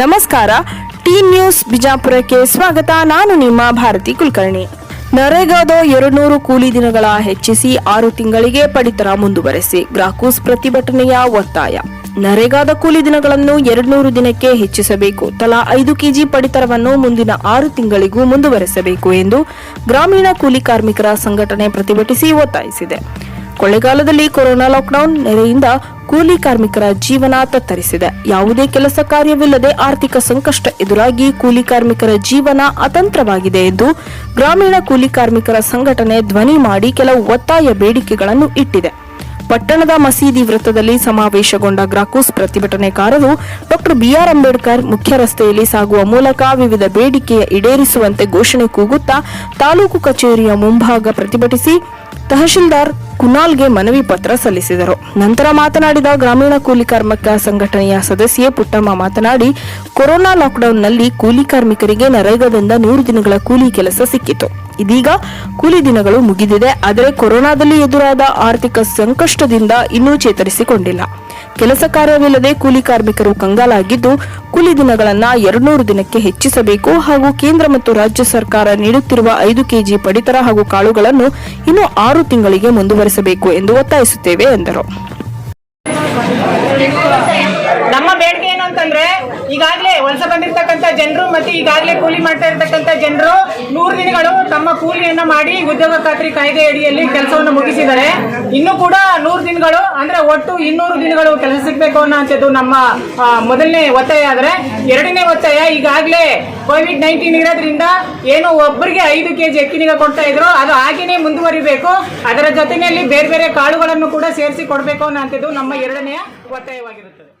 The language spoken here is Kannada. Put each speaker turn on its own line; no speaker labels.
ನಮಸ್ಕಾರ. ಟಿ ನ್ಯೂಸ್ ಬಿಜಾಪುರಕ್ಕೆ ಸ್ವಾಗತ. ನಾನು ನಿಮ್ಮ ಭಾರತಿ ಕುಲಕರ್ಣಿ. ನರೇಗಾದ ಎರಡ್ನೂರು ಕೂಲಿ ದಿನಗಳ ಹೆಚ್ಚಿಸಿ ಆರು ತಿಂಗಳಿಗೆ ಪಡಿತರ ಮುಂದುವರೆಸಿ ಗ್ರಾಕೂಸ್ ಪ್ರತಿಭಟನೆಯ ಒತ್ತಾಯ. ನರೇಗಾದ ಕೂಲಿ ದಿನಗಳನ್ನು ಎರಡ್ನೂರು ದಿನಕ್ಕೆ ಹೆಚ್ಚಿಸಬೇಕು. ತಲಾ ಐದು ಕೆಜಿ ಪಡಿತರವನ್ನು ಮುಂದಿನ ಆರು ತಿಂಗಳಿಗೂ ಮುಂದುವರೆಸಬೇಕು ಎಂದು ಗ್ರಾಮೀಣ ಕೂಲಿ ಕಾರ್ಮಿಕರ ಸಂಘಟನೆ ಪ್ರತಿಭಟಿಸಿ ಒತ್ತಾಯಿಸಿದೆ. ಕೊಳ್ಳೆಗಾಲದಲ್ಲಿ ಕೊರೋನಾ ಲಾಕ್ಡೌನ್ ನೆರೆಯಿಂದ ಕೂಲಿ ಕಾರ್ಮಿಕರ ಜೀವನ ತತ್ತರಿಸಿದೆ. ಯಾವುದೇ ಕೆಲಸ ಕಾರ್ಯವಿಲ್ಲದೆ ಆರ್ಥಿಕ ಸಂಕಷ್ಟ ಎದುರಾಗಿ ಕೂಲಿ ಕಾರ್ಮಿಕರ ಜೀವನ ಅತಂತ್ರವಾಗಿದೆ ಎಂದು ಗ್ರಾಮೀಣ ಕೂಲಿ ಕಾರ್ಮಿಕರ ಸಂಘಟನೆ ಧ್ವನಿ ಮಾಡಿ ಕೆಲವು ಒತ್ತಾಯ ಬೇಡಿಕೆಗಳನ್ನು ಇಟ್ಟಿದೆ. ಪಟ್ಟಣದ ಮಸೀದಿ ವೃತ್ತದಲ್ಲಿ ಸಮಾವೇಶಗೊಂಡ ಗ್ರಾಕೂಸ್ ಪ್ರತಿಭಟನೆಕಾರರು ಡಾಕ್ಟರ್ ಬಿಆರ್ ಅಂಬೇಡ್ಕರ್ ಮುಖ್ಯ ರಸ್ತೆಯಲ್ಲಿ ಸಾಗುವ ಮೂಲಕ ವಿವಿಧ ಬೇಡಿಕೆಯ ಈಡೇರಿಸುವಂತೆ ಘೋಷಣೆ ಕೂಗುತ್ತಾ ತಾಲೂಕು ಕಚೇರಿಯ ಮುಂಭಾಗ ಪ್ರತಿಭಟಿಸಿ ತಹಶೀಲ್ದಾರ್ ಕುನಾಲ್ಗೆ ಮನವಿ ಪತ್ರ ಸಲ್ಲಿಸಿದರು. ನಂತರ ಮಾತನಾಡಿದ ಗ್ರಾಮೀಣ ಕೂಲಿ ಕಾರ್ಮಿಕ ಸಂಘಟನೆಯ ಸದಸ್ಯೆ ಪುಟ್ಟಮ್ಮ ಮಾತನಾಡಿ, ಕೊರೋನಾ ಲಾಕ್ಡೌನ್ನಲ್ಲಿ ಕೂಲಿ ಕಾರ್ಮಿಕರಿಗೆ ನರೇಗಾದಿಂದ ನೂರು ದಿನಗಳ ಕೂಲಿ ಕೆಲಸ ಸಿಕ್ಕಿತು. ಇದೀಗ ಕೂಲಿ ದಿನಗಳು ಮುಗಿದಿದೆ, ಆದರೆ ಕೊರೋನಾದಲ್ಲಿ ಎದುರಾದ ಆರ್ಥಿಕ ಸಂಕಷ್ಟದಿಂದ ಇನ್ನೂ ಚೇತರಿಸಿಕೊಂಡಿಲ್ಲ. ಕೆಲಸ ಕಾರ್ಯವಿಲ್ಲದೆ ಕೂಲಿ ಕಾರ್ಮಿಕರು ಕಂಗಾಲಾಗಿದ್ದು, ಕೂಲಿ ದಿನಗಳನ್ನು ಎರಡ್ನೂರು ದಿನಕ್ಕೆ ಹೆಚ್ಚಿಸಬೇಕು ಹಾಗೂ ಕೇಂದ್ರ ಮತ್ತು ರಾಜ್ಯ ಸರ್ಕಾರ ನೀಡುತ್ತಿರುವ ಐದು ಕೆಜಿ ಪಡಿತರ ಹಾಗೂ ಕಾಳುಗಳನ್ನು ಇನ್ನು ಆರು ತಿಂಗಳಿಗೆ ಮುಂದುವರಿಸಬೇಕು ಎಂದು ಒತ್ತಾಯಿಸುತ್ತೇವೆ, ಎಂದರು.
ನಮ್ಮ ಬೇಡಿಕೆ ಏನು ಅಂತಂದ್ರೆ ಈಗಾಗಲೇ ವಲಸೆ ಬಂದಿರ್ತಕ್ಕಂಥ ಜನರು ಮತ್ತೆ ಈಗಾಗಲೇ ಕೂಲಿ ಮಾಡ್ತಾ ಜನರು ನೂರು ದಿನಗಳು ಕೂಲಿಯನ್ನ ಮಾಡಿ ಉದ್ಯೋಗ ಖಾತ್ರಿ ಕಾಯ್ದೆ ಅಡಿಯಲ್ಲಿ ಕೆಲಸವನ್ನು ಮುಗಿಸಿದ್ದಾರೆ. ಇನ್ನು ಕೂಡ ನೂರು ದಿನಗಳು, ಅಂದ್ರೆ ಒಟ್ಟು ಇನ್ನೂರು ದಿನಗಳು ಕೆಲಸ ಸಿಗಬೇಕು ಅನ್ನೋಂಥದ್ದು ನಮ್ಮ ಮೊದಲನೇ ಒತ್ತಾಯ ಆದ್ರೆ, ಎರಡನೇ ಒತ್ತಾಯ ಈಗಾಗಲೇ ಕೋವಿಡ್ ನೈನ್ಟೀನ್ ಇರೋದ್ರಿಂದ ಏನು ಒಬ್ಬರಿಗೆ ಐದು ಕೆಜಿ ಎಕ್ಕಿನಿಗ ಕೊಡ್ತಾ ಇದ್ರು, ಅದು ಹಾಗೇನೆ ಮುಂದುವರಿಬೇಕು. ಅದರ ಜೊತೆಯಲ್ಲಿ ಬೇರೆ ಬೇರೆ ಕಾಳುಗಳನ್ನು ಕೂಡ ಸೇರಿಸಿ ಕೊಡಬೇಕು ಅನ್ನೋಂಥದ್ದು ನಮ್ಮ ಎರಡನೆಯ ಒತ್ತಾಯವಾಗಿರುತ್ತದೆ.